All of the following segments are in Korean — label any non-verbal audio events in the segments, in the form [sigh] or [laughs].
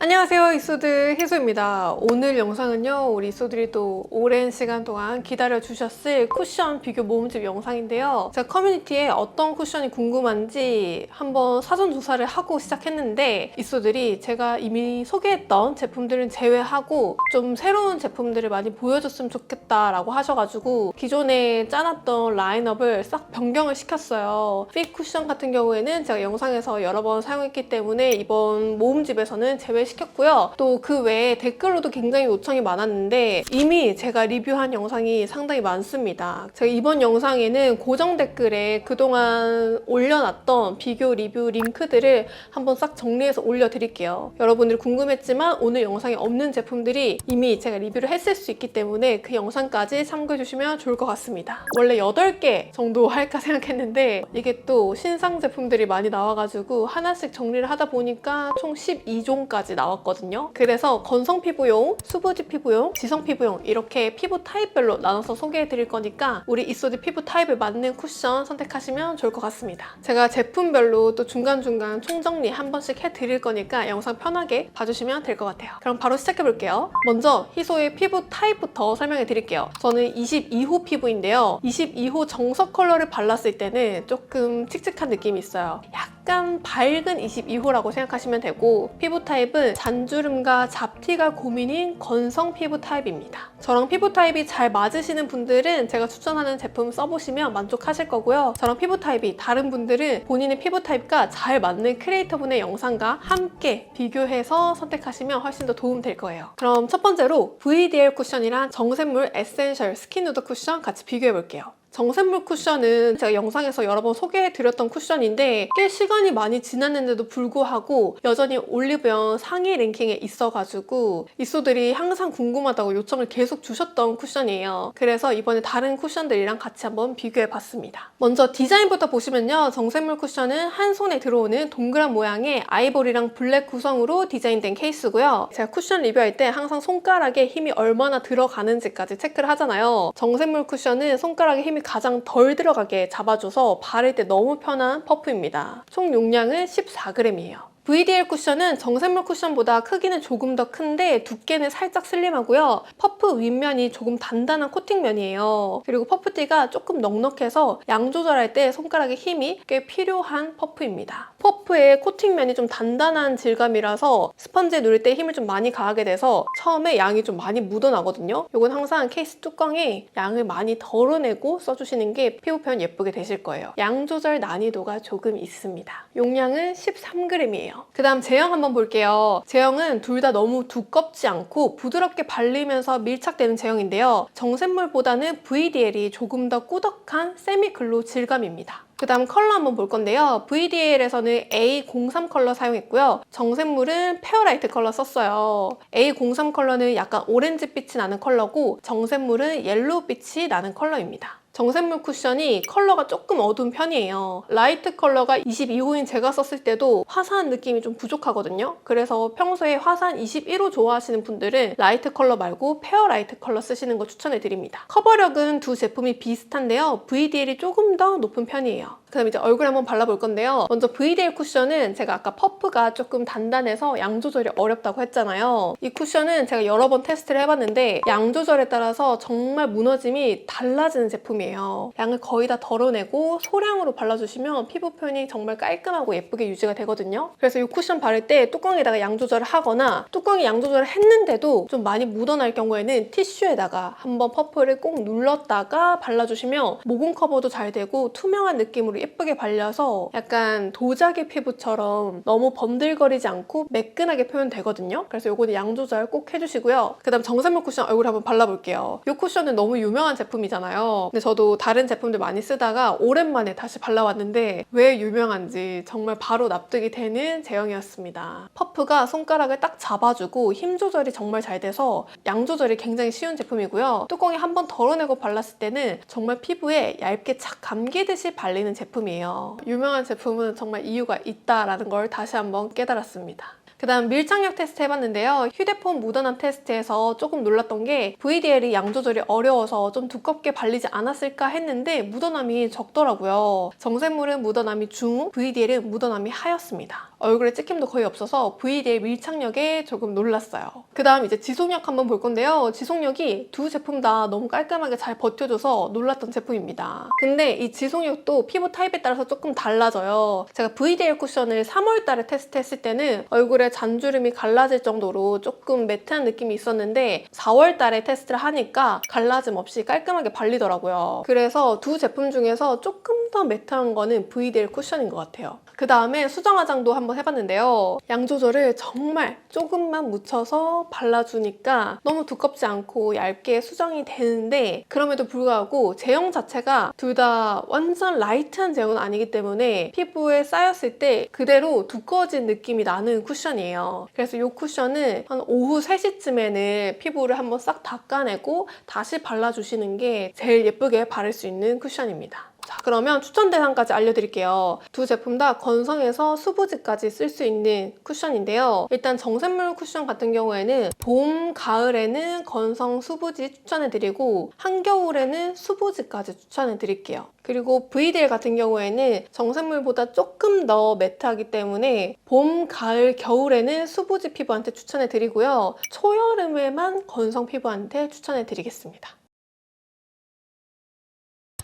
안녕하세요 이소드 희소입니다. 오늘 영상은요 우리 이소들이 또 오랜 시간 동안 기다려 주셨을 쿠션 비교 모음집 영상인데요. 제가 커뮤니티에 어떤 쿠션이 궁금한지 한번 사전 조사를 하고 시작했는데 이소들이 제가 이미 소개했던 제품들은 제외하고 좀 새로운 제품들을 많이 보여줬으면 좋겠다라고 하셔가지고 기존에 짜놨던 라인업을 싹 변경을 시켰어요. 핏 쿠션 같은 경우에는 제가 영상에서 여러 번 사용했기 때문에 이번 모음집에서는 제외 시켰고요. 또 그 외에 댓글로도 굉장히 요청이 많았는데 이미 제가 리뷰한 영상이 상당히 많습니다. 제가 이번 영상에는 고정 댓글에 그동안 올려놨던 비교 리뷰 링크들을 한번 싹 정리해서 올려드릴게요. 여러분들이 궁금했지만 오늘 영상에 없는 제품들이 이미 제가 리뷰를 했을 수 있기 때문에 그 영상까지 참고해주시면 좋을 것 같습니다. 원래 8개 정도 할까 생각했는데 이게 또 신상 제품들이 많이 나와가지고 하나씩 정리를 하다 보니까 총 12종까지 나왔거든요. 그래서 건성 피부용, 수부지 피부용, 지성 피부용 이렇게 피부 타입별로 나눠서 소개해 드릴 거니까 우리 이소드 피부 타입에 맞는 쿠션 선택하시면 좋을 것 같습니다. 제가 제품별로 또 중간중간 총정리 한 번씩 해 드릴 거니까 영상 편하게 봐주시면 될 것 같아요. 그럼 바로 시작해 볼게요. 먼저 희소의 피부 타입부터 설명해 드릴게요. 저는 22호 피부인데요. 22호 정석 컬러를 발랐을 때는 조금 칙칙한 느낌이 있어요. 약 간 밝은 22호라고 생각하시면 되고 피부 타입은 잔주름과 잡티가 고민인 건성 피부 타입입니다. 저랑 피부 타입이 잘 맞으시는 분들은 제가 추천하는 제품 써보시면 만족하실 거고요. 저랑 피부 타입이 다른 분들은 본인의 피부 타입과 잘 맞는 크리에이터 분의 영상과 함께 비교해서 선택하시면 훨씬 더 도움 될 거예요. 그럼 첫 번째로 VDL 쿠션이랑 정샘물 에센셜 스킨 누드 쿠션 같이 비교해 볼게요. 정샘물 쿠션은 제가 영상에서 여러 번 소개해드렸던 쿠션인데 꽤 시간이 많이 지났는데도 불구하고 여전히 올리브영 상위 랭킹에 있어가지고 이소들이 항상 궁금하다고 요청을 계속 주셨던 쿠션이에요. 그래서 이번에 다른 쿠션들이랑 같이 한번 비교해봤습니다. 먼저 디자인부터 보시면요. 정샘물 쿠션은 한 손에 들어오는 동그란 모양의 아이보리랑 블랙 구성으로 디자인된 케이스고요. 제가 쿠션 리뷰할 때 항상 손가락에 힘이 얼마나 들어가는지까지 체크를 하잖아요. 정샘물 쿠션은 손가락에 힘이 가장 덜 들어가게 잡아줘서 바를 때 너무 편한 퍼프입니다. 총 용량은 14g이에요. VDL 쿠션은 정샘물 쿠션보다 크기는 조금 더 큰데 두께는 살짝 슬림하고요. 퍼프 윗면이 조금 단단한 코팅면이에요. 그리고 퍼프띠가 조금 넉넉해서 양 조절할 때 손가락에 힘이 꽤 필요한 퍼프입니다. 퍼프의 코팅면이 좀 단단한 질감이라서 스펀지에 누를 때 힘을 좀 많이 가하게 돼서 처음에 양이 좀 많이 묻어나거든요. 이건 항상 케이스 뚜껑에 양을 많이 덜어내고 써주시는 게 피부 표현 예쁘게 되실 거예요. 양 조절 난이도가 조금 있습니다. 용량은 13g이에요. 그 다음 제형 한번 볼게요. 제형은 둘 다 너무 두껍지 않고 부드럽게 발리면서 밀착되는 제형인데요. 정샘물보다는 VDL이 조금 더 꾸덕한 세미글로 질감입니다. 그 다음 컬러 한번 볼 건데요. VDL에서는 A03 컬러 사용했고요. 정샘물은 페어라이트 컬러 썼어요. A03 컬러는 약간 오렌지빛이 나는 컬러고 정샘물은 옐로우빛이 나는 컬러입니다. 정샘물 쿠션이 컬러가 조금 어두운 편이에요. 라이트 컬러가 22호인 제가 썼을 때도 화사한 느낌이 좀 부족하거든요. 그래서 평소에 화사한 21호 좋아하시는 분들은 라이트 컬러 말고 페어 라이트 컬러 쓰시는 거 추천해 드립니다. 커버력은 두 제품이 비슷한데요. VDL이 조금 더 높은 편이에요. 그 다음에 이제 얼굴 한번 발라볼 건데요. 먼저 VDL 쿠션은 제가 아까 퍼프가 조금 단단해서 양 조절이 어렵다고 했잖아요. 이 쿠션은 제가 여러 번 테스트를 해봤는데 양 조절에 따라서 정말 무너짐이 달라지는 제품이에요. 양을 거의 다 덜어내고 소량으로 발라주시면 피부 표현이 정말 깔끔하고 예쁘게 유지가 되거든요. 그래서 이 쿠션 바를 때 뚜껑에다가 양 조절을 하거나 뚜껑에 양 조절을 했는데도 좀 많이 묻어날 경우에는 티슈에다가 한번 퍼프를 꼭 눌렀다가 발라주시면 모공 커버도 잘 되고 투명한 느낌으로 예쁘게 발려서 약간 도자기 피부처럼 너무 번들거리지 않고 매끈하게 표현되거든요. 그래서 이거는 양 조절 꼭 해주시고요. 그 다음 정샘물 쿠션 얼굴 한번 발라볼게요. 이 쿠션은 너무 유명한 제품이잖아요. 근데 저도 다른 제품들 많이 쓰다가 오랜만에 다시 발라왔는데 왜 유명한지 정말 바로 납득이 되는 제형이었습니다. 퍼프가 손가락을 딱 잡아주고 힘 조절이 정말 잘 돼서 양 조절이 굉장히 쉬운 제품이고요. 뚜껑에 한번 덜어내고 발랐을 때는 정말 피부에 얇게 착 감기듯이 발리는 제품이에요. 유명한 제품은 정말 이유가 있다라는 걸 다시 한번 깨달았습니다. 그 다음 밀착력 테스트 해봤는데요. 휴대폰 묻어남 테스트에서 조금 놀랐던 게 VDL이 양 조절이 어려워서 좀 두껍게 발리지 않았을까 했는데 묻어남이 적더라고요. 정샘물은 묻어남이 중, VDL은 묻어남이 하였습니다. 얼굴에 찍힘도 거의 없어서 VDL 밀착력에 조금 놀랐어요. 그 다음 이제 지속력 한번 볼 건데요. 지속력이 두 제품 다 너무 깔끔하게 잘 버텨줘서 놀랐던 제품입니다. 근데 이 지속력도 피부 타입에 따라서 조금 달라져요. 제가 VDL 쿠션을 3월 달에 테스트했을 때는 얼굴에 잔주름이 갈라질 정도로 조금 매트한 느낌이 있었는데 4월 달에 테스트를 하니까 갈라짐 없이 깔끔하게 발리더라고요. 그래서 두 제품 중에서 조금 더 매트한 거는 VDL 쿠션인 것 같아요. 그 다음에 수정 화장도 한번 해봤는데요. 양 조절을 정말 조금만 묻혀서 발라주니까 너무 두껍지 않고 얇게 수정이 되는데 그럼에도 불구하고 제형 자체가 둘 다 완전 라이트한 제형은 아니기 때문에 피부에 쌓였을 때 그대로 두꺼워진 느낌이 나는 쿠션이에요. 그래서 이 쿠션은 한 오후 3시쯤에는 피부를 한번 싹 닦아내고 다시 발라주시는 게 제일 예쁘게 바를 수 있는 쿠션입니다. 자, 그러면 추천 대상까지 알려드릴게요. 두 제품 다 건성에서 수부지까지 쓸 수 있는 쿠션인데요. 일단 정샘물 쿠션 같은 경우에는 봄, 가을에는 건성 수부지 추천해드리고 한겨울에는 수부지까지 추천해드릴게요. 그리고 VDL 같은 경우에는 정샘물보다 조금 더 매트하기 때문에 봄, 가을, 겨울에는 수부지 피부한테 추천해드리고요. 초여름에만 건성 피부한테 추천해드리겠습니다.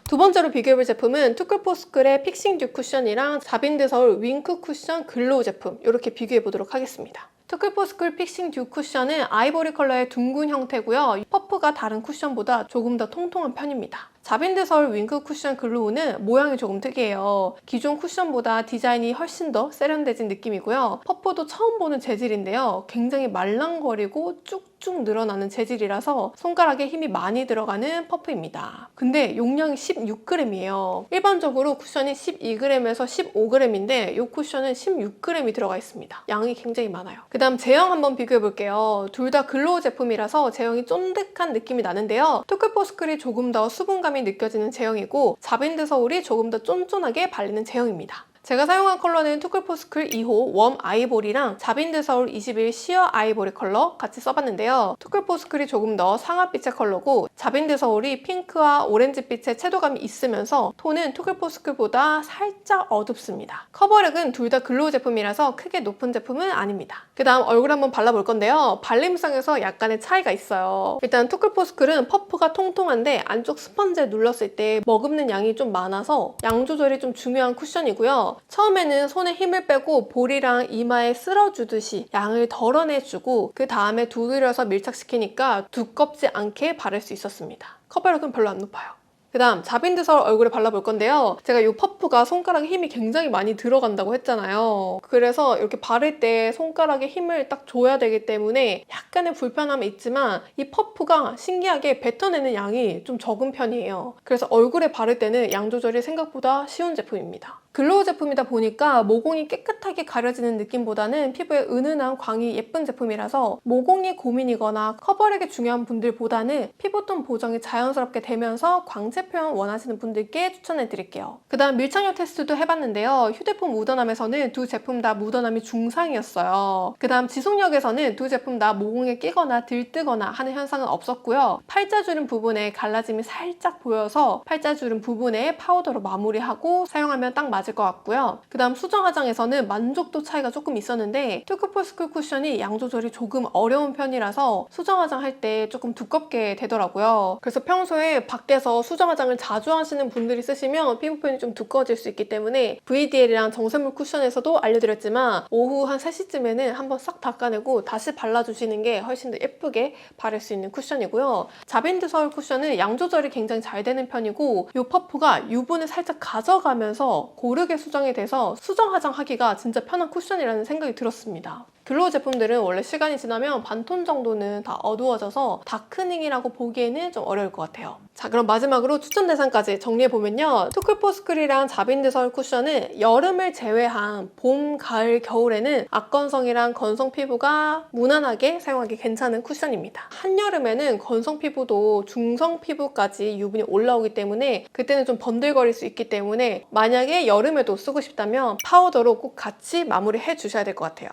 두 번째로 비교해볼 제품은 투쿨포스쿨의 픽싱 듀 쿠션이랑 자빈드 서울 윙크 쿠션 글로우 제품 이렇게 비교해보도록 하겠습니다. 투쿨포스쿨 픽싱 듀 쿠션은 아이보리 컬러의 둥근 형태고요. 퍼프가 다른 쿠션보다 조금 더 통통한 편입니다. 자빈드 서울 윙크 쿠션 글로우는 모양이 조금 특이해요. 기존 쿠션보다 디자인이 훨씬 더 세련돼진 느낌이고요. 퍼프도 처음 보는 재질인데요. 굉장히 말랑거리고 쭉 쭉 늘어나는 재질이라서 손가락에 힘이 많이 들어가는 퍼프입니다. 근데 용량이 16g이에요. 일반적으로 쿠션이 12g에서 15g인데 이 쿠션은 16g이 들어가 있습니다. 양이 굉장히 많아요. 그 다음 제형 한번 비교해 볼게요. 둘 다 글로우 제품이라서 제형이 쫀득한 느낌이 나는데요. 토크포스클이 조금 더 수분감이 느껴지는 제형이고 자빈드 서울이 조금 더 쫀쫀하게 발리는 제형입니다. 제가 사용한 컬러는 투쿨포스쿨 2호 웜 아이보리랑 자빈드 서울 21 시어 아이보리 컬러 같이 써봤는데요. 투쿨포스쿨이 조금 더 상아빛의 컬러고 자빈드 서울이 핑크와 오렌지빛의 채도감이 있으면서 톤은 투쿨포스쿨보다 살짝 어둡습니다. 커버력은 둘 다 글로우 제품이라서 크게 높은 제품은 아닙니다. 그 다음 얼굴 한번 발라볼 건데요. 발림성에서 약간의 차이가 있어요. 일단 투쿨포스쿨은 퍼프가 통통한데 안쪽 스펀지에 눌렀을 때 머금는 양이 좀 많아서 양 조절이 좀 중요한 쿠션이고요. 처음에는 손에 힘을 빼고 볼이랑 이마에 쓸어주듯이 양을 덜어내주고 그 다음에 두드려서 밀착시키니까 두껍지 않게 바를 수 있었습니다. 커버력은 별로 안 높아요. 그 다음 자빈드 서울 얼굴에 발라볼 건데요. 제가 이 퍼프가 손가락에 힘이 굉장히 많이 들어간다고 했잖아요. 그래서 이렇게 바를 때 손가락에 힘을 딱 줘야 되기 때문에 약간의 불편함이 있지만 이 퍼프가 신기하게 뱉어내는 양이 좀 적은 편이에요. 그래서 얼굴에 바를 때는 양 조절이 생각보다 쉬운 제품입니다. 글로우 제품이다 보니까 모공이 깨끗하게 가려지는 느낌보다는 피부에 은은한 광이 예쁜 제품이라서 모공이 고민이거나 커버력이 중요한 분들보다는 피부톤 보정이 자연스럽게 되면서 광채 표현 원하시는 분들께 추천해 드릴게요. 그 다음 밀착력 테스트도 해봤는데요. 휴대폰 묻어남에서는 두 제품 다 묻어남이 중상이었어요. 그 다음 지속력에서는 두 제품 다 모공에 끼거나 들뜨거나 하는 현상은 없었고요. 팔자주름 부분에 갈라짐이 살짝 보여서 팔자주름 부분에 파우더로 마무리하고 사용하면 딱 맞을 것 같고요. 그 다음 수정 화장에서는 만족도 차이가 조금 있었는데 투크포스쿨 쿠션이 양 조절이 조금 어려운 편이라서 수정 화장 할 때 조금 두껍게 되더라고요. 그래서 평소에 밖에서 수정 화장을 자주 하시는 분들이 쓰시면 피부 표현이 좀 두꺼워질 수 있기 때문에 VDL이랑 정샘물 쿠션에서도 알려드렸지만 오후 한 3시쯤에는 한번 싹 닦아내고 다시 발라주시는 게 훨씬 더 예쁘게 바를 수 있는 쿠션이고요. 자빈드 서울 쿠션은 양 조절이 굉장히 잘 되는 편이고 이 퍼프가 유분을 살짝 가져가면서 고르 게 수정이 돼서 수정 화장하기가 진짜 편한 쿠션이라는 생각이 들었습니다. 글로우 제품들은 원래 시간이 지나면 반톤 정도는 다 어두워져서 다크닝이라고 보기에는 좀 어려울 것 같아요. 자 그럼 마지막으로 추천 대상까지 정리해보면요. 투쿨포스쿨이랑 자빈드 서울 쿠션은 여름을 제외한 봄, 가을, 겨울에는 악건성이랑 건성 피부가 무난하게 사용하기 괜찮은 쿠션입니다. 한여름에는 건성 피부도 중성 피부까지 유분이 올라오기 때문에 그때는 좀 번들거릴 수 있기 때문에 만약에 여름에도 쓰고 싶다면 파우더로 꼭 같이 마무리해 주셔야 될 것 같아요.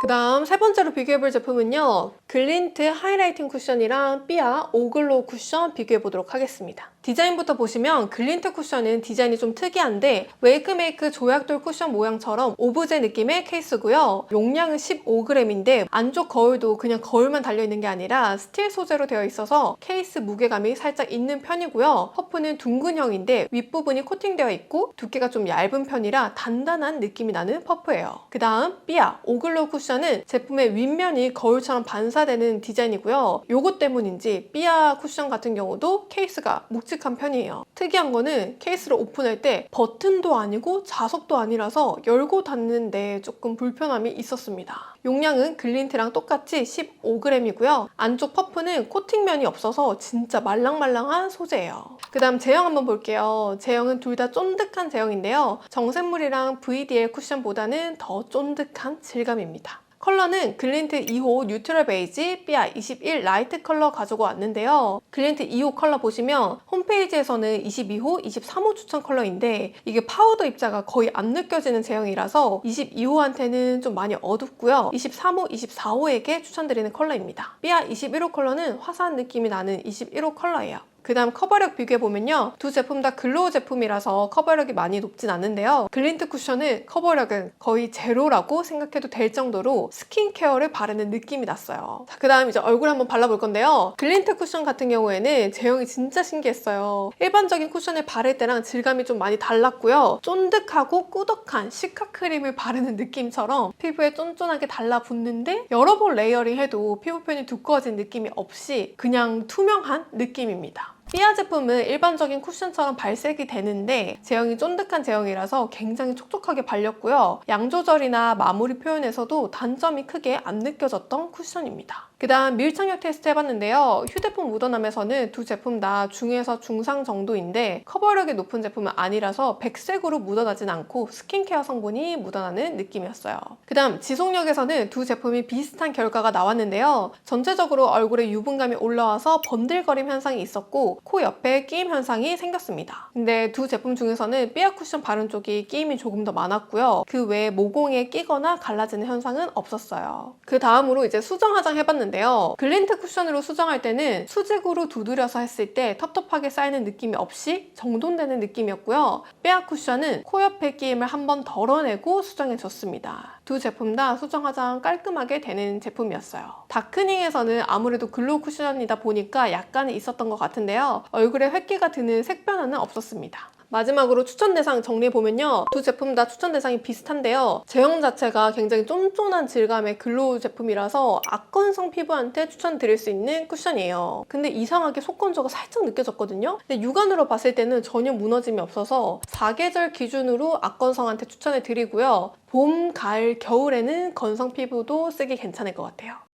그 다음 세 번째로 비교해볼 제품은요. 글린트 하이라이팅 쿠션이랑 삐아 오글로 쿠션 비교해보도록 하겠습니다. 디자인부터 보시면 글린트 쿠션은 디자인이 좀 특이한데 웨이크메이크 조약돌 쿠션 모양처럼 오브제 느낌의 케이스고요. 용량은 15g인데 안쪽 거울도 그냥 거울만 달려있는 게 아니라 스틸 소재로 되어 있어서 케이스 무게감이 살짝 있는 편이고요. 퍼프는 둥근형인데 윗부분이 코팅되어 있고 두께가 좀 얇은 편이라 단단한 느낌이 나는 퍼프예요. 그 다음 삐아 오글로 쿠션은 제품의 윗면이 거울처럼 반사되는 디자인이고요. 요것 때문인지 삐아 쿠션 같은 경우도 케이스가 묵직 한 편이에요. 특이한 거는 케이스를 오픈할 때 버튼도 아니고 자석도 아니라서 열고 닫는데 조금 불편함이 있었습니다. 용량은 글린트랑 똑같이 15g이고요. 안쪽 퍼프는 코팅면이 없어서 진짜 말랑말랑한 소재예요. 그 다음 제형 한번 볼게요. 제형은 둘 다 쫀득한 제형인데요. 정샘물이랑 VDL 쿠션보다는 더 쫀득한 질감입니다. 컬러는 글린트 2호 뉴트럴 베이지 삐아 21 라이트 컬러 가지고 왔는데요. 글린트 2호 컬러 보시면 홈페이지에서는 22호, 23호 추천 컬러인데 이게 파우더 입자가 거의 안 느껴지는 제형이라서 22호한테는 좀 많이 어둡고요. 23호, 24호에게 추천드리는 컬러입니다. 삐아 21호 컬러는 화사한 느낌이 나는 21호 컬러예요. 그 다음 커버력 비교해보면요. 두 제품 다 글로우 제품이라서 커버력이 많이 높진 않은데요. 글린트 쿠션은 커버력은 거의 제로라고 생각해도 될 정도로 스킨케어를 바르는 느낌이 났어요. 자, 그 다음 이제 얼굴 한번 발라볼 건데요. 글린트 쿠션 같은 경우에는 제형이 진짜 신기했어요. 일반적인 쿠션을 바를 때랑 질감이 좀 많이 달랐고요. 쫀득하고 꾸덕한 시카 크림을 바르는 느낌처럼 피부에 쫀쫀하게 달라붙는데 여러 번 레이어링 해도 피부편이 두꺼워진 느낌이 없이 그냥 투명한 느낌입니다. 삐아 제품은 일반적인 쿠션처럼 발색이 되는데 제형이 쫀득한 제형이라서 굉장히 촉촉하게 발렸고요. 양 조절이나 마무리 표현에서도 단점이 크게 안 느껴졌던 쿠션입니다. 그 다음 밀착력 테스트 해봤는데요. 휴대폰 묻어남에서는 두 제품 다 중에서 중상 정도인데 커버력이 높은 제품은 아니라서 백색으로 묻어나진 않고 스킨케어 성분이 묻어나는 느낌이었어요. 그 다음 지속력에서는 두 제품이 비슷한 결과가 나왔는데요. 전체적으로 얼굴에 유분감이 올라와서 번들거림 현상이 있었고 코 옆에 끼임 현상이 생겼습니다. 근데 두 제품 중에서는 삐아 쿠션 바른 쪽이 끼임이 조금 더 많았고요. 그 외에 모공에 끼거나 갈라지는 현상은 없었어요. 그 다음으로 이제 수정 화장 해봤는데 요. 글린트 쿠션으로 수정할 때는 수직으로 두드려서 했을 때 텁텁하게 쌓이는 느낌이 없이 정돈되는 느낌이었고요. 삐아 쿠션은 코 옆에 끼임을 한 번 덜어내고 수정해줬습니다. 두 제품 다 수정 화장 깔끔하게 되는 제품이었어요. 다크닝에서는 아무래도 글로우 쿠션이다 보니까 약간 있었던 것 같은데요. 얼굴에 획기가 드는 색 변화는 없었습니다. 마지막으로 추천 대상 정리해 보면요. 두 제품 다 추천 대상이 비슷한데요. 제형 자체가 굉장히 쫀쫀한 질감의 글로우 제품이라서 악건성 피부한테 추천드릴 수 있는 쿠션이에요. 근데 이상하게 속건조가 살짝 느껴졌거든요. 근데 육안으로 봤을 때는 전혀 무너짐이 없어서 사계절 기준으로 악건성한테 추천해 드리고요. 봄, 가을, 겨울에는 건성 피부도 쓰기 괜찮을 것 같아요.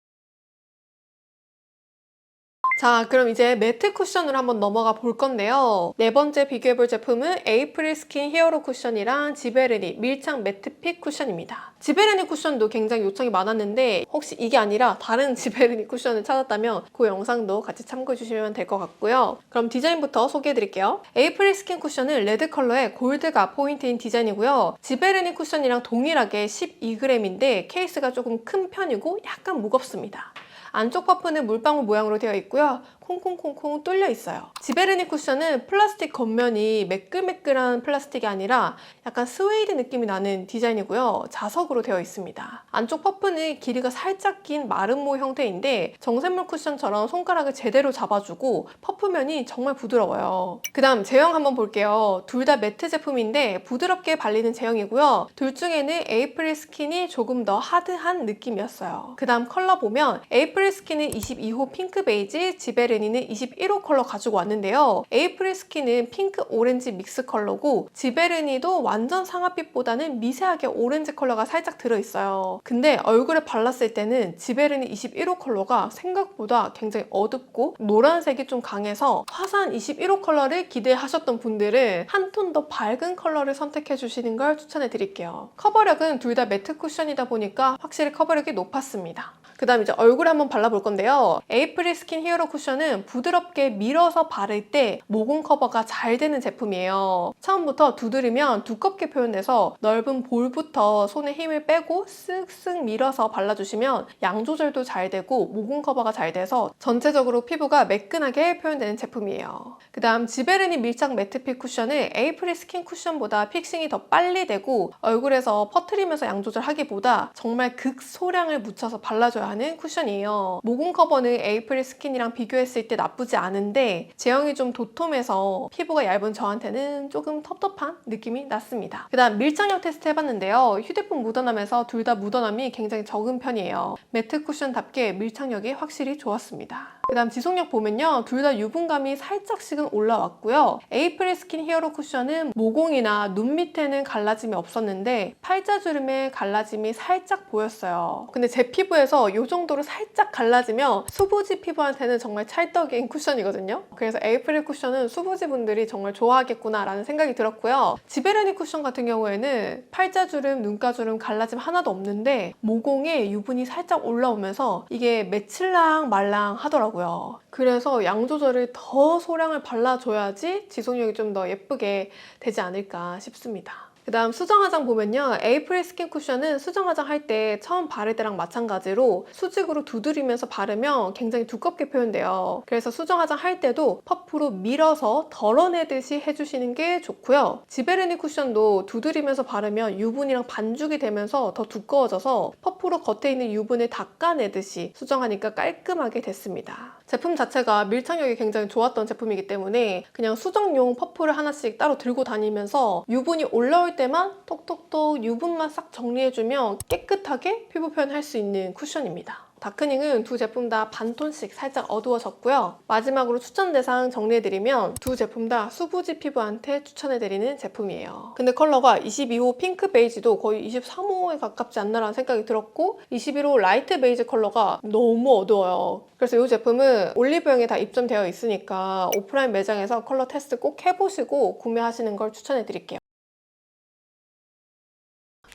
자, 그럼 이제 매트 쿠션으로 한번 넘어가 볼 건데요. 네 번째 비교해 볼 제품은 에이프릴 스킨 히어로 쿠션이랑 지베르니 밀착 매트 핏 쿠션입니다. 지베르니 쿠션도 굉장히 요청이 많았는데 혹시 이게 아니라 다른 [laughs] 지베르니 쿠션을 찾았다면 그 영상도 같이 참고해 주시면 될 것 같고요. 그럼 디자인부터 소개해 드릴게요. 에이프릴 스킨 쿠션은 레드 컬러의 골드가 포인트인 디자인이고요. 지베르니 쿠션이랑 동일하게 12g인데 케이스가 조금 큰 편이고 약간 무겁습니다. 안쪽 퍼프는 물방울 모양으로 되어 있고요. 콩콩콩콩 뚫려 있어요. 지베르니 쿠션은 플라스틱 겉면이 매끌매끌한 플라스틱이 아니라 약간 스웨이드 느낌이 나는 디자인이고요. 자석으로 되어 있습니다. 안쪽 퍼프는 길이가 살짝 긴 마름모 형태인데 정샘물 쿠션처럼 손가락을 제대로 잡아주고 퍼프면이 정말 부드러워요. 그 다음 제형 한번 볼게요. 둘 다 매트 제품인데 부드럽게 발리는 제형이고요. 둘 중에는 에이프릴 스킨이 조금 더 하드한 느낌이었어요. 그 다음 컬러 보면 에이프릴 스킨은 22호 핑크 베이지, 지베르 지베르니는 21호 컬러 가지고 왔는데요. 에이프릴 스킨은 핑크 오렌지 믹스 컬러고 지베르니도 완전 상아빛보다는 미세하게 오렌지 컬러가 살짝 들어있어요. 근데 얼굴에 발랐을 때는 지베르니 21호 컬러가 생각보다 굉장히 어둡고 노란색이 좀 강해서 화사한 21호 컬러를 기대하셨던 분들은 한 톤 더 밝은 컬러를 선택해 주시는 걸 추천해 드릴게요. 커버력은 둘 다 매트 쿠션이다 보니까 확실히 커버력이 높았습니다. 그 다음 이제 얼굴에 한번 발라볼 건데요. 에이프릴 스킨 히어로 쿠션은 쿠션은 부드럽게 밀어서 바를 때 모공 커버가 잘 되는 제품이에요. 처음부터 두드리면 두껍게 표현돼서 넓은 볼부터 손에 힘을 빼고 쓱쓱 밀어서 발라주시면 양 조절도 잘 되고 모공 커버가 잘 돼서 전체적으로 피부가 매끈하게 표현되는 제품이에요. 그 다음 지베르니 밀착 매트핏 쿠션은 에이프릴 스킨 쿠션보다 픽싱이 더 빨리 되고 얼굴에서 퍼트리면서 양 조절하기보다 정말 극소량을 묻혀서 발라줘야 하는 쿠션이에요. 모공 커버는 에이프릴 스킨이랑 비교했을 때 나쁘지 않은데 제형이 좀 도톰해서 피부가 얇은 저한테는 조금 텁텁한 느낌이 났습니다. 그 다음 밀착력 테스트 해봤는데요. 휴대폰 묻어남에서 둘 다 묻어남이 굉장히 적은 편이에요. 매트 쿠션답게 밀착력이 확실히 좋았습니다. 그 다음 지속력 보면요. 둘 다 유분감이 살짝씩은 올라왔고요. 에이프릴 스킨 히어로 쿠션은 모공이나 눈 밑에는 갈라짐이 없었는데 팔자주름에 갈라짐이 살짝 보였어요. 근데 제 피부에서 이 정도로 살짝 갈라지면 수부지 피부한테는 정말 찰떡인 쿠션이거든요. 그래서 에이프릴 쿠션은 수부지 분들이 정말 좋아하겠구나 라는 생각이 들었고요. 지베르니 쿠션 같은 경우에는 팔자주름, 눈가주름 갈라짐 하나도 없는데 모공에 유분이 살짝 올라오면서 이게 매칠랑 말랑 하더라고요. 그래서 양 조절을 더 소량을 발라줘야지 지속력이 좀 더 예쁘게 되지 않을까 싶습니다. 그 다음 수정 화장 보면요. 에이프릴 스킨 쿠션은 수정 화장 할 때 처음 바를 때랑 마찬가지로 수직으로 두드리면서 바르면 굉장히 두껍게 표현돼요. 그래서 수정 화장 할 때도 퍼프로 밀어서 덜어내듯이 해주시는 게 좋고요. 지베르니 쿠션도 두드리면서 바르면 유분이랑 반죽이 되면서 더 두꺼워져서 퍼프로 겉에 있는 유분을 닦아내듯이 수정하니까 깔끔하게 됐습니다. 제품 자체가 밀착력이 굉장히 좋았던 제품이기 때문에 그냥 수정용 퍼프를 하나씩 따로 들고 다니면서 유분이 올라올 때만 톡톡톡 유분만 싹 정리해주면 깨끗하게 피부 표현할 수 있는 쿠션입니다. 다크닝은 두 제품 다 반톤씩 살짝 어두워졌고요. 마지막으로 추천 대상 정리해드리면 두 제품 다 수부지 피부한테 추천해드리는 제품이에요. 근데 컬러가 22호 핑크 베이지도 거의 23호에 가깝지 않나라는 생각이 들었고 21호 라이트 베이지 컬러가 너무 어두워요. 그래서 이 제품은 올리브영에 다 입점되어 있으니까 오프라인 매장에서 컬러 테스트 꼭 해보시고 구매하시는 걸 추천해드릴게요.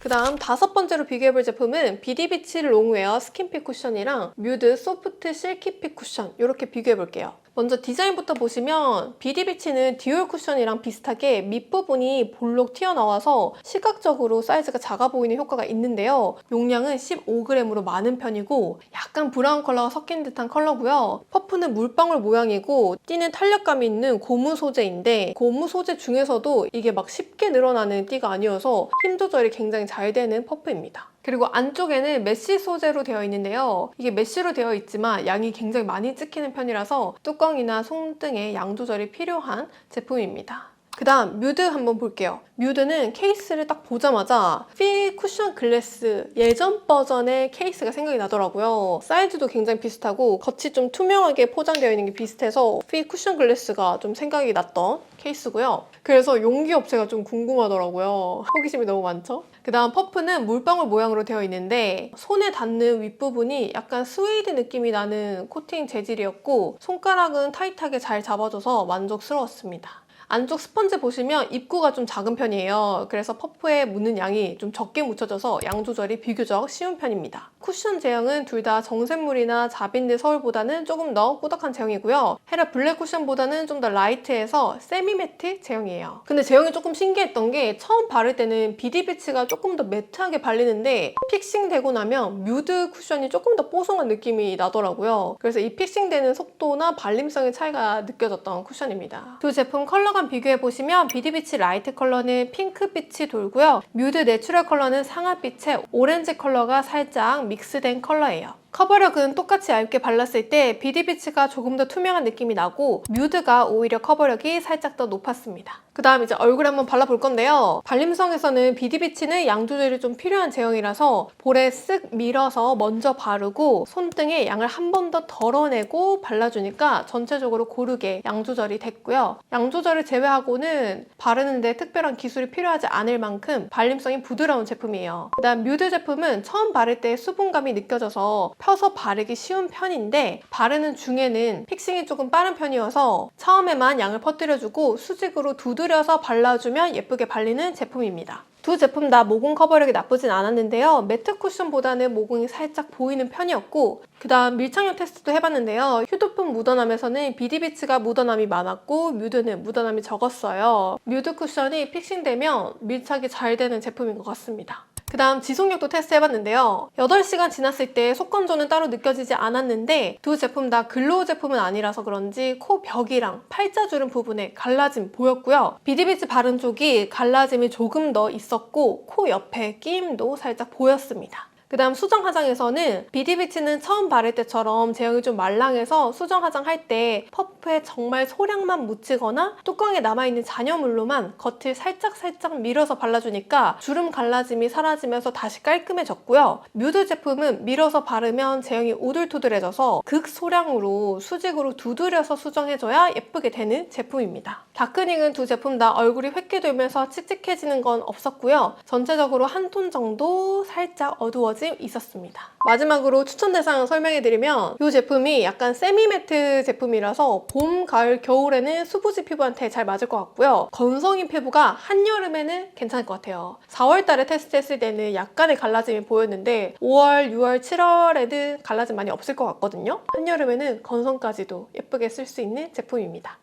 그 다음 다섯 번째로 비교해볼 제품은 비디비치 롱웨어 스킨핏 쿠션이랑 뮤드 소프트 실키핏 쿠션 이렇게 비교해볼게요. 먼저 디자인부터 보시면 비디비치는 디올 쿠션이랑 비슷하게 밑부분이 볼록 튀어나와서 시각적으로 사이즈가 작아 보이는 효과가 있는데요. 용량은 15g으로 많은 편이고 약간 브라운 컬러가 섞인 듯한 컬러고요. 퍼프는 물방울 모양이고 띠는 탄력감이 있는 고무 소재인데 고무 소재 중에서도 이게 막 쉽게 늘어나는 띠가 아니어서 힘 조절이 굉장히 잘 되는 퍼프입니다. 그리고 안쪽에는 메쉬 소재로 되어 있는데요. 이게 메쉬로 되어 있지만 양이 굉장히 많이 찍히는 편이라서 뚜껑이나 손등의 양 조절이 필요한 제품입니다. 그 다음 뮤드 한번 볼게요. 뮤드는 케이스를 딱 보자마자 피 쿠션 글래스 예전 버전의 케이스가 생각이 나더라고요. 사이즈도 굉장히 비슷하고 겉이 좀 투명하게 포장되어 있는 게 비슷해서 피 쿠션 글래스가 좀 생각이 났던 케이스고요. 그래서 용기 업체가 좀 궁금하더라고요. 호기심이 너무 많죠? 그 다음 퍼프는 물방울 모양으로 되어 있는데 손에 닿는 윗부분이 약간 스웨이드 느낌이 나는 코팅 재질이었고 손가락은 타이트하게 잘 잡아줘서 만족스러웠습니다. 안쪽 스펀지 보시면 입구가 좀 작은 편이에요. 그래서 퍼프에 묻는 양이 좀 적게 묻혀져서 양 조절이 비교적 쉬운 편입니다. 쿠션 제형은 둘 다 정샘물이나 자빈드 서울보다는 조금 더 꾸덕한 제형이고요. 헤라 블랙 쿠션보다는 좀 더 라이트해서 세미매트 제형이에요. 근데 제형이 조금 신기했던 게 처음 바를 때는 비디비치가 조금 더 매트하게 발리는데 픽싱 되고 나면 뮤드 쿠션이 조금 더 뽀송한 느낌이 나더라고요. 그래서 이 픽싱 되는 속도나 발림성의 차이가 느껴졌던 쿠션입니다. 두 제품 컬러 감 비교해보시면 비디비치 라이트 컬러는 핑크빛이 돌고요. 뮤드 내추럴 컬러는 상아빛에 오렌지 컬러가 살짝 믹스된 컬러예요. 커버력은 똑같이 얇게 발랐을 때 비디비치가 조금 더 투명한 느낌이 나고 뮤드가 오히려 커버력이 살짝 더 높았습니다. 그 다음 이제 얼굴에 한번 발라볼 건데요. 발림성에서는 비디비치는 양 조절이 좀 필요한 제형이라서 볼에 쓱 밀어서 먼저 바르고 손등에 양을 한 번 더 덜어내고 발라주니까 전체적으로 고르게 양 조절이 됐고요. 양 조절을 제외하고는 바르는데 특별한 기술이 필요하지 않을 만큼 발림성이 부드러운 제품이에요. 그 다음 뮤드 제품은 처음 바를 때 수분감이 느껴져서 펴서 바르기 쉬운 편인데 바르는 중에는 픽싱이 조금 빠른 편이어서 처음에만 양을 퍼뜨려주고 수직으로 두드려 서 발라주면 예쁘게 발리는 제품입니다. 두 제품 다 모공 커버력이 나쁘진 않았는데요. 매트 쿠션보다는 모공이 살짝 보이는 편이었고 그 다음 밀착력 테스트도 해봤는데요. 휴대폰 묻어남에서는 비디비츠가 묻어남이 많았고 뮤드는 묻어남이 적었어요. 뮤드 쿠션이 픽싱되면 밀착이 잘 되는 제품인 것 같습니다. 그 다음 지속력도 테스트 해봤는데요. 8시간 지났을 때 속건조는 따로 느껴지지 않았는데 두 제품 다 글로우 제품은 아니라서 그런지 코 벽이랑 팔자주름 부분에 갈라짐 보였고요. 비디비츠 바른 쪽이 갈라짐이 조금 더 있었고 코 옆에 끼임도 살짝 보였습니다. 그 다음 수정 화장에서는 비디비치는 처음 바를 때처럼 제형이 좀 말랑해서 수정 화장 할 때 퍼프에 정말 소량만 묻히거나 뚜껑에 남아있는 잔여물로만 겉을 살짝살짝 밀어서 발라주니까 주름 갈라짐이 사라지면서 다시 깔끔해졌고요. 뮤드 제품은 밀어서 바르면 제형이 오돌토돌해져서 극소량으로 수직으로 두드려서 수정해줘야 예쁘게 되는 제품입니다. 다크닝은 두 제품 다 얼굴이 획기돌면서 칙칙해지는 건 없었고요. 전체적으로 한 톤 정도 살짝 어두워 짐 있었습니다. 마지막으로 추천 대상 설명해 드리면 이 제품이 약간 세미 매트 제품이라서 봄, 가을, 겨울에는 수부지 피부한테 잘 맞을 것 같고요. 건성인 피부가 한여름에는 괜찮을 것 같아요. 4월 달에 테스트했을 때는 약간의 갈라짐이 보였는데 5월, 6월, 7월에는 갈라짐 많이 없을 것 같거든요. 한여름에는 건성까지도 예쁘게 쓸 수 있는 제품입니다.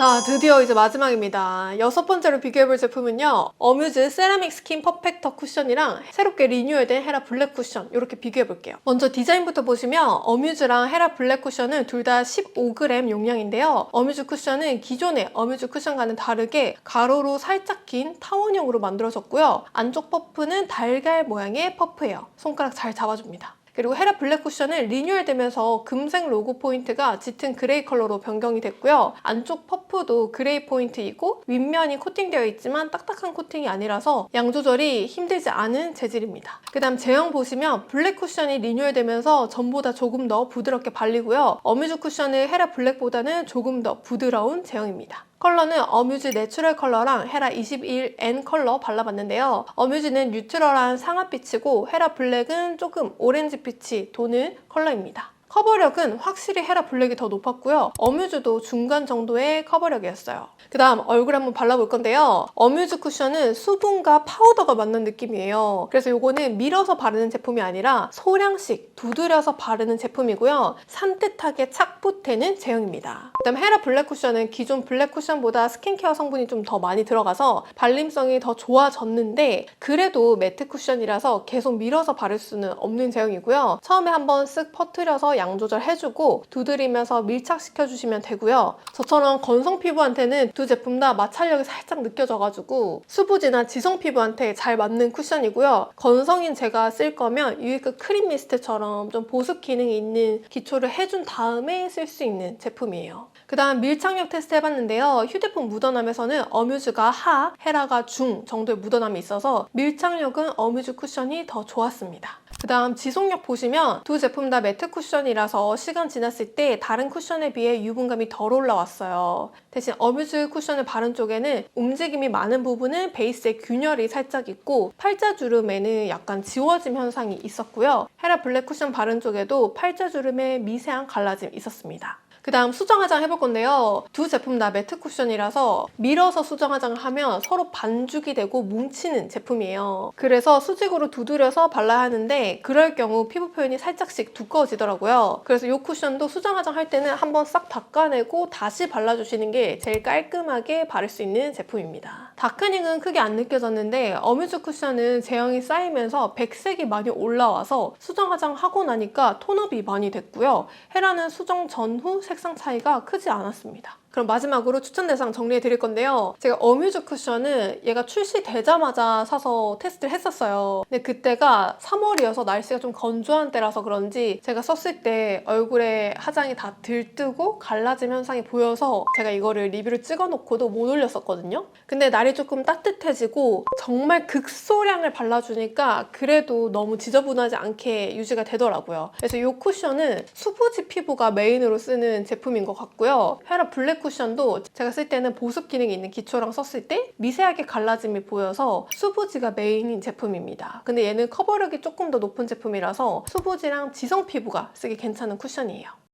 자, 드디어 이제 마지막입니다. 여섯 번째로 비교해볼 제품은요. 어뮤즈 세라믹 스킨 퍼펙터 쿠션이랑 새롭게 리뉴얼된 헤라 블랙 쿠션 이렇게 비교해볼게요. 먼저 디자인부터 보시면 어뮤즈랑 헤라 블랙 쿠션은 둘 다 15g 용량인데요. 어뮤즈 쿠션은 기존의 어뮤즈 쿠션과는 다르게 가로로 살짝 긴 타원형으로 만들어졌고요. 안쪽 퍼프는 달걀 모양의 퍼프예요. 손가락 잘 잡아줍니다. 그리고 헤라 블랙 쿠션은 리뉴얼되면서 금색 로고 포인트가 짙은 그레이 컬러로 변경이 됐고요. 안쪽 퍼프도 그레이 포인트이고 윗면이 코팅되어 있지만 딱딱한 코팅이 아니라서 양 조절이 힘들지 않은 재질입니다. 그 다음 제형 보시면 블랙 쿠션이 리뉴얼되면서 전보다 조금 더 부드럽게 발리고요. 어뮤즈 쿠션은 헤라 블랙보다는 조금 더 부드러운 제형입니다. 컬러는 어뮤즈 내추럴 컬러랑 헤라 21N 컬러 발라봤는데요. 어뮤즈는 뉴트럴한 상아빛이고 헤라 블랙은 조금 오렌지빛이 도는 컬러입니다. 커버력은 확실히 헤라 블랙이 더 높았고요. 어뮤즈도 중간 정도의 커버력이었어요. 그 다음 얼굴 한번 발라볼 건데요. 어뮤즈 쿠션은 수분과 파우더가 맞는 느낌이에요. 그래서 이거는 밀어서 바르는 제품이 아니라 소량씩 두드려서 바르는 제품이고요. 산뜻하게 착붙되는 제형입니다. 그 다음 헤라 블랙 쿠션은 기존 블랙 쿠션보다 스킨케어 성분이 좀 더 많이 들어가서 발림성이 더 좋아졌는데 그래도 매트 쿠션이라서 계속 밀어서 바를 수는 없는 제형이고요. 처음에 한번 쓱 퍼트려서 양 조절해주고 두드리면서 밀착시켜주시면 되고요. 저처럼 건성 피부한테는 두 제품 다 마찰력이 살짝 느껴져가지고 수부지나 지성 피부한테 잘 맞는 쿠션이고요. 건성인 제가 쓸 거면 유이크 크림 미스트처럼 좀 보습 기능이 있는 기초를 해준 다음에 쓸 수 있는 제품이에요. 그 다음 밀착력 테스트 해봤는데요. 휴대폰 묻어남에서는 어뮤즈가 하, 헤라가 중 정도의 묻어남이 있어서 밀착력은 어뮤즈 쿠션이 더 좋았습니다. 그 다음 지속력 보시면 두 제품 다 매트 쿠션이라서 시간 지났을 때 다른 쿠션에 비해 유분감이 덜 올라왔어요. 대신 어뮤즈 쿠션을 바른 쪽에는 움직임이 많은 부분은 베이스에 균열이 살짝 있고 팔자주름에는 약간 지워짐 현상이 있었고요. 헤라 블랙 쿠션 바른 쪽에도 팔자주름에 미세한 갈라짐이 있었습니다. 그 다음 수정 화장 해볼 건데요. 두 제품 다 매트 쿠션이라서 밀어서 수정 화장을 하면 서로 반죽이 되고 뭉치는 제품이에요. 그래서 수직으로 두드려서 발라야 하는데 그럴 경우 피부 표현이 살짝씩 두꺼워지더라고요. 그래서 이 쿠션도 수정 화장 할 때는 한번 싹 닦아내고 다시 발라주시는 게 제일 깔끔하게 바를 수 있는 제품입니다. 다크닝은 크게 안 느껴졌는데 어뮤즈 쿠션은 제형이 쌓이면서 백색이 많이 올라와서 수정 화장 하고 나니까 톤업이 많이 됐고요. 헤라는 수정 전후 색상 차이가 크지 않았습니다. 그럼 마지막으로 추천 대상 정리해 드릴 건데요. 제가 어뮤즈 쿠션은 얘가 출시되자마자 사서 테스트를 했었어요. 근데 그때가 3월이어서 날씨가 좀 건조한 때라서 그런지 제가 썼을 때 얼굴에 화장이 다 들뜨고 갈라짐 현상이 보여서 제가 이거를 리뷰를 찍어 놓고도 못 올렸었거든요. 근데 날이 조금 따뜻해지고 정말 극소량을 발라주니까 그래도 너무 지저분하지 않게 유지가 되더라고요. 그래서 이 쿠션은 수부지 피부가 메인으로 쓰는 제품인 것 같고요. 헤라 블랙 쿠션도 제가 쓸 때는 보습 기능이 있는 기초랑 썼을 때 미세하게 갈라짐이 보여서 수부지가 메인인 제품입니다. 근데 얘는 커버력이 조금 더 높은 제품이라서 수부지랑 지성 피부가 쓰기 괜찮은 쿠션이에요.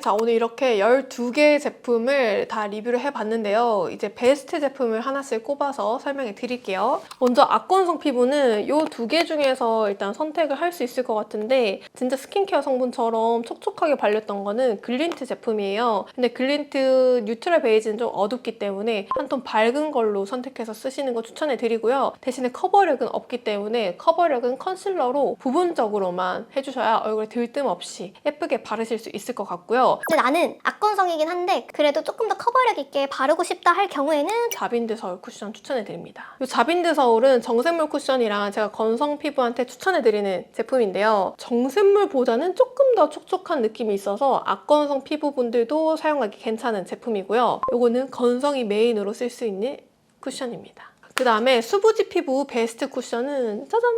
자, 오늘 이렇게 12개 제품을 다 리뷰를 해봤는데요. 이제 베스트 제품을 하나씩 꼽아서 설명해 드릴게요. 먼저 악건성 피부는 이 두 개 중에서 일단 선택을 할 수 있을 것 같은데 진짜 스킨케어 성분처럼 촉촉하게 발렸던 거는 글린트 제품이에요. 근데 글린트 뉴트럴 베이지는 좀 어둡기 때문에 한 톤 밝은 걸로 선택해서 쓰시는 거 추천해 드리고요. 대신에 커버력은 없기 때문에 커버력은 컨실러로 부분적으로만 해주셔야 얼굴에 들뜸 없이 예쁘게 바르실 수 있을 것 같고요. 근데 나는 악건성이긴 한데 그래도 조금 더 커버력 있게 바르고 싶다 할 경우에는 자빈드 서울 쿠션 추천해 드립니다. 이 자빈드 서울은 정샘물 쿠션이랑 제가 건성 피부한테 추천해 드리는 제품인데요. 정샘물보다는 조금 더 촉촉한 느낌이 있어서 악건성 피부분들도 사용하기 괜찮은 제품이고요. 이거는 건성이 메인으로 쓸 수 있는 쿠션입니다. 그 다음에 수부지 피부 베스트 쿠션은 짜잔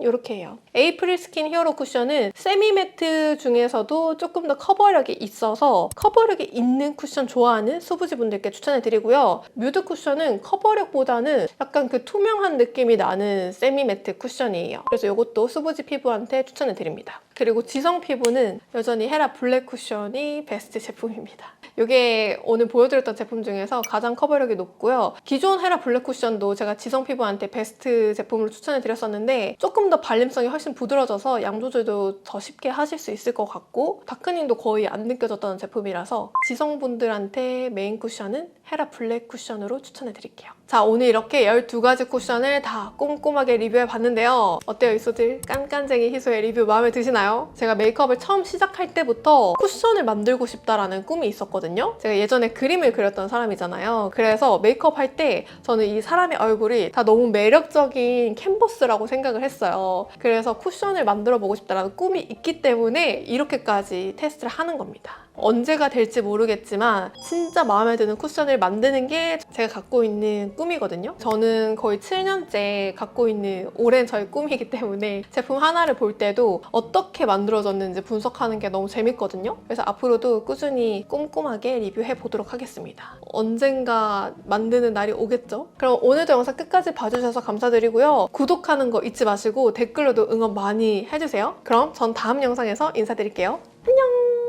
이렇게 해요. 에이프릴 스킨 히어로 쿠션은 세미 매트 중에서도 조금 더 커버력이 있어서 커버력이 있는 쿠션 좋아하는 수부지 분들께 추천해 드리고요. 뮤드 쿠션은 커버력보다는 약간 그 투명한 느낌이 나는 세미 매트 쿠션이에요. 그래서 이것도 수부지 피부한테 추천해 드립니다. 그리고 지성 피부는 여전히 헤라 블랙 쿠션이 베스트 제품입니다. 이게 오늘 보여드렸던 제품 중에서 가장 커버력이 높고요. 기존 헤라 블랙 쿠션도 제가 지성 피부한테 베스트 제품으로 추천해 드렸었는데 조금 더 발림성이 훨씬 부드러져서 양 조절도 더 쉽게 하실 수 있을 것 같고 다크닝도 거의 안 느껴졌던 제품이라서 지성분들한테 메인 쿠션은 헤라 블랙 쿠션으로 추천해 드릴게요. 자 오늘 이렇게 12가지 쿠션을 다 꼼꼼하게 리뷰해 봤는데요. 어때요 이소들? 깐깐쟁이 희소의 리뷰 마음에 드시나요? 제가 메이크업을 처음 시작할 때부터 쿠션을 만들고 싶다라는 꿈이 있었거든요. 제가 예전에 그림을 그렸던 사람이잖아요. 그래서 메이크업 할 때 저는 이 사람의 얼굴이 다 너무 매력적인 캔버스라고 생각을 했어요. 그래서 쿠션을 만들어 보고 싶다라는 꿈이 있기 때문에 이렇게까지 테스트를 하는 겁니다. 언제가 될지 모르겠지만 진짜 마음에 드는 쿠션을 만드는 게 제가 갖고 있는 꿈이거든요. 저는 거의 7년째 갖고 있는 오랜 저의 꿈이기 때문에 제품 하나를 볼 때도 어떻게 만들어졌는지 분석하는 게 너무 재밌거든요. 그래서 앞으로도 꾸준히 꼼꼼하게 리뷰해 보도록 하겠습니다. 언젠가 만드는 날이 오겠죠? 그럼 오늘도 영상 끝까지 봐주셔서 감사드리고요. 구독하는 거 잊지 마시고 댓글로도 응원 많이 해주세요. 그럼 전 다음 영상에서 인사드릴게요. 안녕!